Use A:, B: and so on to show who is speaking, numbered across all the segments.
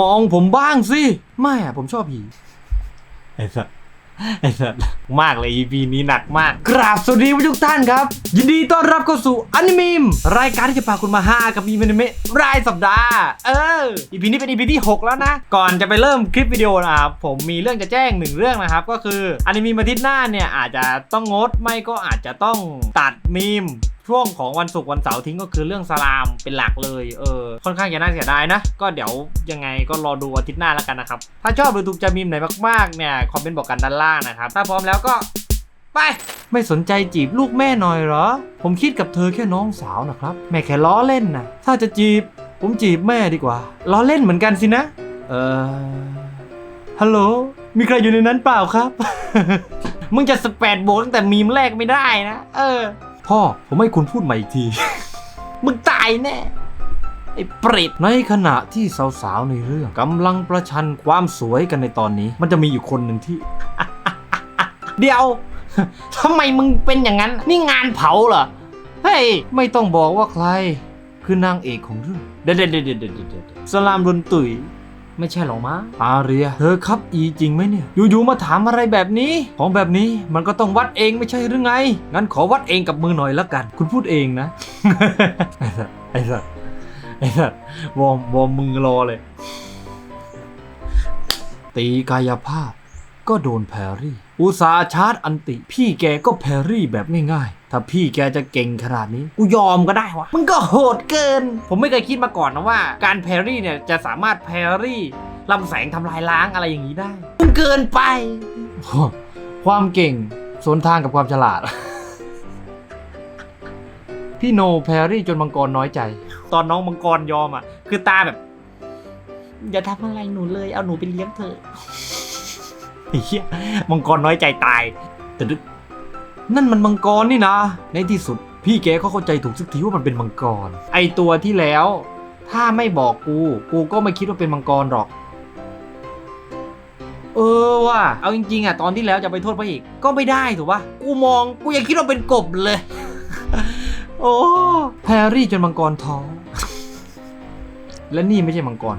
A: มองผมบ้างสิไม่อะผมชอบผีไอ้สัสไอ้สัสมากเลย EP นี้หนักมาก กราบสวัสดีทุกท่านครับ ยินดีต้อนรับเข้าสู่อนิเมมรายการที่จะพาคุณมาฮากับมีมอนิเมะรายสัปดาห์ เออ EP นี้เป็น EP ที่ 6 แล้วนะ ก่อนจะไปเริ่มคลิปวิดีโอนะครับ ผมมีเรื่องจะแจ้งหนึ่งเรื่องนะครับ ก็คืออนิเมะอาทิตย์หน้าเนี่ยอาจจะต้องงดไม่ก็อาจจะต้องตัดมีม ช่วงของวันศุกร์วันเสาร์ทิ้งก็คือเรื่องสลามเป็นหลักเลยเออค่อนข้างจะน่าเสียดายนะ ก็เดี๋ยวยังไงก็รอดูอาทิตย์หน้าแล้วกันนะครับ ถ้าชอบหรือถูกใจมีมไหนมากๆเนี่ยคอมเมนต์บอกกันด้านล่างนะครับ ถ้าพร้อมแล้วก็ไป ไม่สนใจจีบลูกแม่หน่อยเหรอ ผมคิดกับเธอแค่น้องสาวนะครับ แม่แค่ล้อเล่นนะถ้าจะจีบ ผมจีบแม่ดีกว่าล้อเล่นเหมือนกันสินะ เออฮัลโหลมีใครอยู่ในนั้นเปล่าครับ มึงจะสแปดโบกตั้งแต่มีมแรกไม่ได้นะ เออ พ่อผมให้คุณพูดใหม่อีกที มึงตายแน่ ไอ้เปรตในขณะที่สาวๆในเรื่องกำลังประชันความสวยกันในตอนนี้ มันจะมีอยู่คนหนึ่งที่ เดี๋ยวทำไมมึงเป็นอย่างนั้น นี่งานเผาเหรอ เฮ้ย ไม่ต้องบอกว่าใคร คือนางเอกของเรื่อง เด็ดเด็ดเด็ดเด็ดเด็ดเด็ดสลามรุนตุย ไม่ใช่หรอกมั้งอาเรีย เธอครับอีจริงไหมเนี่ย อยู่ๆมาถามอะไรแบบนี้ ของแบบนี้มันก็ต้องวัดเองไม่ใช่หรือไง งั้นขอวัดเองกับมือหน่อยละกัน คุณพูดเองนะ ไอ้สัสไอ้สัสไอ้สัสวอร์มวอร์มมือรอเลย ตีกายภาพ ก็โดนแพรรี่ อุตสาห์ชาร์จอันติ พี่แกก็แพรรี่แบบง่ายๆ ถ้าพี่แกจะเก่งขนาดนี้ กูยอมก็ได้วะ มึงก็โหดเกิน ผมไม่เคยคิดมาก่อนนะว่า การแพรรี่เนี่ยจะสามารถแพรรี่ลำแสงทำลายล้างอะไรอย่างนี้ได้ มึงเกินไป ความเก่งสวนทางกับความฉลาด พี่โนแพรรี่จนมังกรน้อยใจ ตอนน้องมังกรยอมอะ คือตาแบบ อย่าทำอะไรหนูเลย เอาหนูไปเลี้ยงเถอะไอ้เหี้ยมังกรน้อยใจตายแต่ดึก นั่นมันมังกรนี่นะ ในที่สุด พี่แกก็เข้าใจถูกสักทีว่ามันเป็นมังกร ไอตัวที่แล้ว ถ้าไม่บอกกู กูก็ไม่คิดว่าเป็นมังกรหรอก เออว่ะเอาจริงๆอะตอนที่แล้วจะไปโทษพระเอกก็ไม่ได้ถูกปะกูมองกูยังคิดว่าเป็นกบเลย โอ้แพรรี่จนมังกรท้องและนี่ไม่ใช่มังกร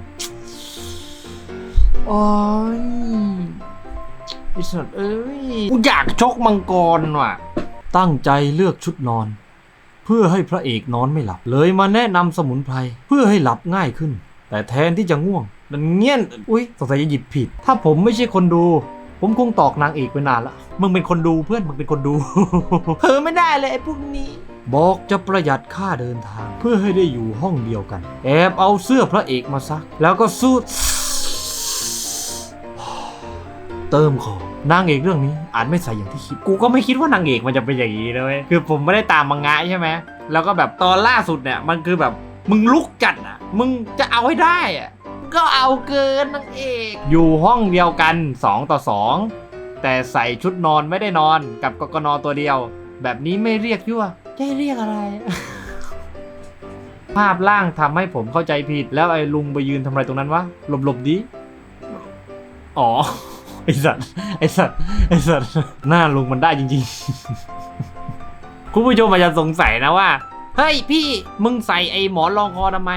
A: โอ้ย ไอ้สัตว์เอ้ยกูอยากชกมังกรว่ะ ตั้งใจเลือกชุดนอน เพื่อให้พระเอกนอนไม่หลับ เลยมาแนะนำสมุนไพรเพื่อให้หลับง่ายขึ้น แต่แทนที่จะง่วงมันเงี้ยนอุ้ยสงสัยจะหยิบผิด ถ้าผมไม่ใช่คนดู ผมคงตอกนางเอกไปนานละมึงเป็นคนดูเพื่อนมึงเป็นคนดูเออไม่ได้เลยไอ้พวกนี้ บอกจะประหยัดค่าเดินทาง เพื่อให้ได้อยู่ห้องเดียวกัน แอบเอาเสื้อพระเอกมาซัก แล้วก็สู เติมของนางเอกเรื่องนี้อาจไม่ใส่อย่างที่คิด กูก็ไม่คิดว่านางเอกมันจะเป็นอย่างนี้เลยคือผมไม่ได้ตามมังงะใช่ไหมแล้วก็แบบตอนล่าสุดเนี่ยมันคือแบบมึงลุกจัดอะ มึงจะเอาให้ได้อะก็เอาเกินนางเอก อยู่ห้องเดียวกัน 2 ต่อ 2 แต่ใส่ชุดนอนไม่ได้นอนกับกกนตัวเดียว แบบนี้ไม่เรียกยั่วจะให้เรียกอะไร ภาพล่างทำให้ผมเข้าใจผิด แล้วไอ้ลุงไปยืนทำอะไรตรงนั้นวะหลบๆดิอ๋อ ไอสัตว์ไอสัตว์ไอสัตว์หน้าลุงมันได้จริงๆ คุณผู้ชมอาจจะสงสัยนะว่า เฮ้ยพี่มึงใส่ไอหมอนรองคอทำไม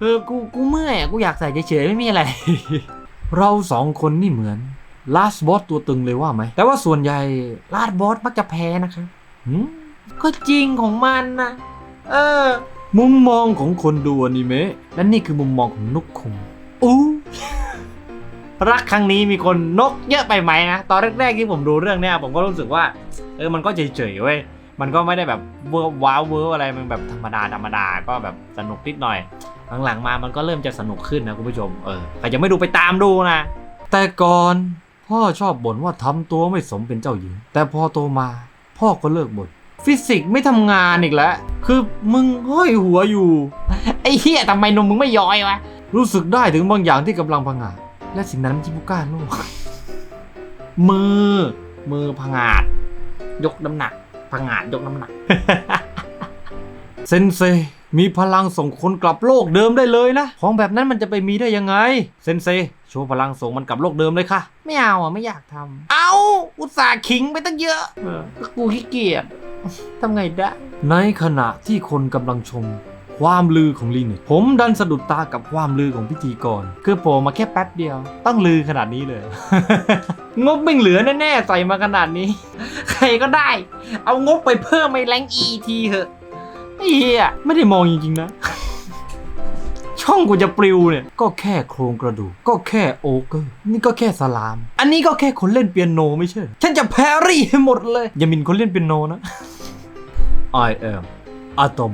A: คือกูกูเมื่อยกูอยากใส่เฉยๆไม่มีอะไร เราสองคนนี่เหมือนลาสบอสตัวตึงเลยว่าไหม แต่ว่าส่วนใหญ่ลาสบอสมักจะแพ้นะครับหืมก็จริงของมันนะเออ มุมมองของคนดูอนิเมะและนี่คือมุมมองของนุกคุงอู้ รักครั้งนี้มีคนนกเยอะไปไหมนะตอนแรกๆที่ผมดูเรื่องเนี้ยผมก็รู้สึกว่าเออมันก็เฉยๆเว้ยมันก็ไม่ได้แบบเวอร์ว้าวเวอร์อะไรมันแบบธรรมดาธรรมดาก็แบบสนุกนิดหน่อยหลังๆมามันก็เริ่มจะสนุกขึ้นนะคุณผู้ชมเออใครจะไม่ดูไปตามดูนะ แต่ก่อนพ่อชอบบ่นว่าทำตัวไม่สมเป็นเจ้าหญิง แต่พอโตมาพ่อก็เลิกบ่นฟิสิกส์ไม่ทำงานอีกแล้ว คือมึงห้อยหัวอยู่ ไอ้เหี้ยทำไมนมมึงไม่ย้อยวะ รู้สึกได้ถึงบางอย่างที่กำลังพังอา และสิ่งนั้นไม่ใช่ผู้กล้าโลกมือ มือพังอาจยกน้ำหนักพังอาจยกน้ำหนัก เซนเซมีพลังส่งคนกลับโลกเดิมได้เลยนะ ของแบบนั้นมันจะไปมีได้ยังไง เซนเซโชว์พลังส่งมันกลับโลกเดิมเลยค่ะ ไม่เอาอะไม่อยากทำเอาอุตส่าห์ขิงไปตั้งเยอะก็กูขี้เกียจทำไงได้ ในขณะที่คนกำลังชม ความลือของลีเน็ตผมดันสะดุดตากับความลือของพิธีกร คือโผล่มาแค่แป๊บเดียว ต้องลือขนาดนี้เลย งบไม่เหลือแน่ๆใส่มาขนาดนี้ ใครก็ได้ เอางบไปเพิ่มไปแรงอีทีเถอะไอ้เฮียไม่ได้มองจริงๆนะ ช่องกูจะปลิวเนี่ย ก็แค่โครงกระดูก ก็แค่โอเกอร์นี่ก็แค่สลาม อันนี้ก็แค่คนเล่นเปียโนไม่ใช่ฉันจะแพรรี่ให้หมดเลย อย่ามินคนเล่นเปียโนนะ I am Atom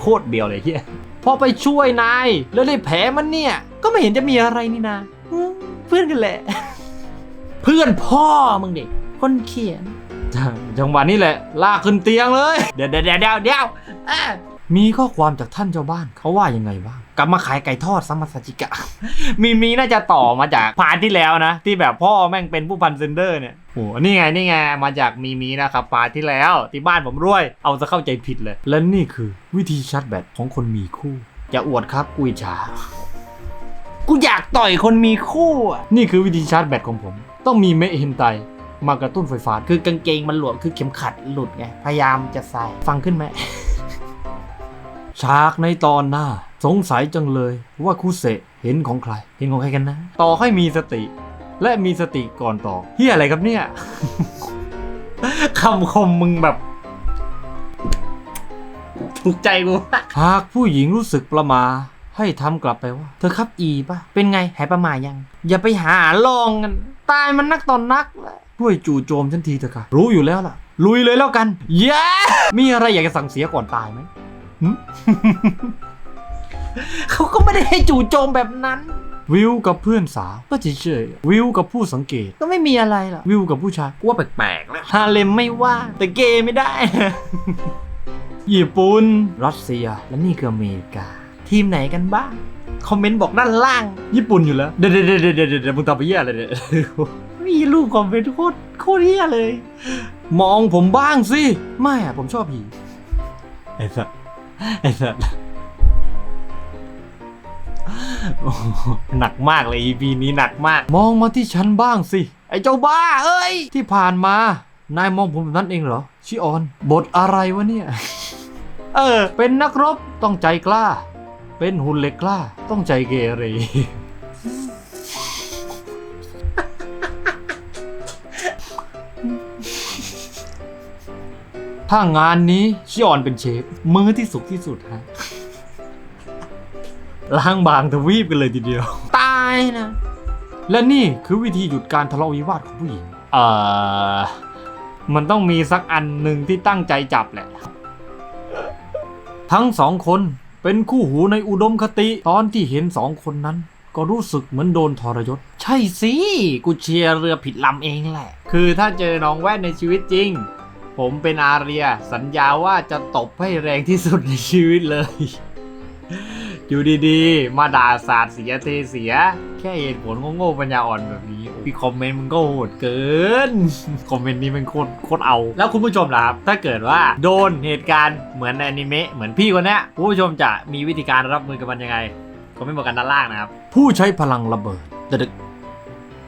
A: โคตรเดียวเลยเฮียพอไปช่วยนายแล้วได้แผลมันเนี่ย ก็ไม่เห็นจะมีอะไรนี่นะอืมเพื่อนกันแหละ เพื่อนพ่อมึงเด็กคนเขียนจังหวะนี้แหละ ลากขึ้นเตียงเลย เดี๋ยวเดี๋ยวเดี๋ยวเดี๋ยวเดี๋ยวอะ มีข้อความจากท่านเจ้าบ้านเขาว่ายังไงบ้างกลับมาขายไก่ทอดซัมมาซาจิกะ มีมีน่าจะต่อมาจากพาร์ทที่แล้วนะ ที่แบบพ่อแม่งเป็นผู้พันเซนเดอร์เนี่ยโอ้นี่ไงนี่ไงมาจากมีมีนะครับพาร์ทที่แล้วที่บ้านผมรวย เอาจะเข้าใจผิดเลย และนี่คือวิธีชาร์จแบตของคนมีคู่อย่าอวดครับกุยชากูอยากต่อยคนมีคู่อะนี่คือวิธีชาร์จแบตของผม ต้องมีเมะเฮนไตมากระตุ้นไฟฟ้า คือกางเกงมันหลวม คือเข็มขัดหลุดไง พยายามจะใส่ ฟังขึ้นไหม ฉากในตอนหน้า สงสัยจังเลยว่าคุเสะเห็นของใคร เห็นของใครกันนะ ต่อให้มีสติ และมีสติก่อนต่อเฮียอะไรครับเนี่ย คำคมมึงแบบถูกใจกูหากผู้หญิงรู้สึกประมา ให้ทำกลับไปว่า เธอครับอีป่ะ เป็นไงหายประมายัง อย่าไปหาลองกัน ตายมันนักตอนนักแหละช่วยจู่โจมฉันทีเถอะค่ะ รู้อยู่แล้วล่ะ ลุยเลยแล้วกัน เย้ มีอะไรอยากจะสั่งเสียก่อนตายไหมหึ เขาก็ไม่ได้ให้จู่โจมแบบนั้น วิวกับเพื่อนสาวก็เฉยๆวิวกับผู้สังเกต ก็ไม่มีอะไรหรอกวิวกับผู้ชายกูว่าแปลกๆแล้วฮาเลมไม่ว่า แต่เกย์ไม่ได้ ญี่ปุ่นรัสเซียและนี่คืออเมริกา ทีมไหนกันบ้าง คอมเมนต์บอกด้านล่าง ญี่ปุ่นอยู่แล้ว เดี๋ยวเดี๋ยวเดี๋ยวเดี๋ยวเดี๋ยวมึงทำไปเหี้ยอะไรเนี่ยมีรูปคอมเมนต์โคตรโคตรเหี้ยเลย มองผมบ้างสิ ไม่อะผมชอบผีไอ้สัส ไอ้สัสโอ้โหหนักมากเลย EP นี้หนักมาก มองมาที่ฉันบ้างสิ ไอ้เจ้าบ้า เอ้ย ที่ผ่านมา นายมองผมแบบนั้นเองเหรอ ชิออน บทอะไรวะเนี่ย เออ เป็นนักรบต้องใจกล้า เป็นหุ่นเหล็กกล้า ต้องใจเกเร ถ้างานนี้ชิออนเป็นเชฟมือที่สุกที่สุดฮะล้างบางทวีปกันเลยทีเดียว ตายนะ และนี่คือวิธีหยุดการทะเลาะวิวาทของผู้หญิง เอ่อ มันต้องมีสักอันหนึ่งที่ตั้งใจจับแหละ ทั้งสองคนเป็นคู่หูในอุดมคติ ตอนที่เห็นสองคนนั้น ก็รู้สึกเหมือนโดนทรยศ ใช่สิ กูเชียร์เรือผิดลำเองแหละ คือถ้าเจอน้องแว่นในชีวิตจริง ผมเป็นอาเรีย สัญญาว่าจะตบให้แรงที่สุดในชีวิตเลย อยู่ดีๆ มาด่าศาสตร์เสียเทเสีย แค่เหตุผลโง่ๆปัญญาอ่อนแบบนี้พี่คอมเมนต์มึงก็โหดเกิน คอมเมนต์นี้มันโคตรโคตรเอา แล้วคุณผู้ชมล่ะครับ ถ้าเกิดว่าโดนเหตุการณ์เหมือนในอนิเมะเหมือนพี่คนนี้คุณผู้ชมจะมีวิธีการรับมือกับมันยังไงคอมเมนต์บอกกันด้านล่างนะครับ ผู้ใช้พลังระเบิดแต่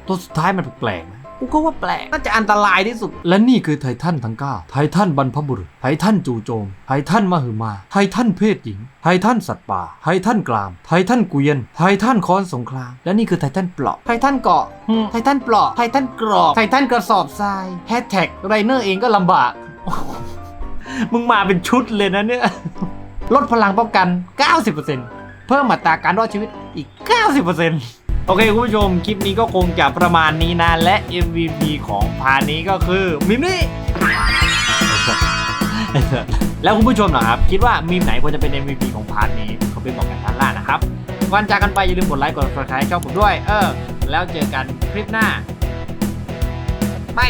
A: ตัวสุดท้ายมันแปลกๆนะ กูก็ว่าแปลก น่าจะอันตรายที่สุด และนี่คือไททันทั้ง9ไททันบรรพบุรุษ ไททันจู่โจม ไททันมหึมา ไททันเพศหญิง ไททันสัตว์ป่า ไททันกลาม ไททันเกวียน ไททันค้อนสงคราม และนี่คือไททันเปลาะ ไททันเกาะอืมไททันเปลาะ ไททันกรอบ ไททันกระสอบทรายแฮชแท็กไรเนอร์เองก็ลำบาก มึงมาเป็นชุดเลยนะเนี่ย ลดพลังป้องกัน 90%เพิ่มอัตราการรอดชีวิตอีก 90% โอเคคุณผู้ชมคลิปนี้ก็คงจะประมาณนี้นะ และ MVP ของพาร์ทนี้ก็คือมิมนี่แล้วคุณผู้ชมนะครับ คิดว่ามีมไหนควรจะเป็น MVP ของพาร์ทนี้เขาเป็นบอกกันด้านล่างนะครับก่อนจากกันไปอย่าลืมกดไลค์กด subscribe ช่องผมด้วย เออ แล้วเจอกันคลิปหน้า ไป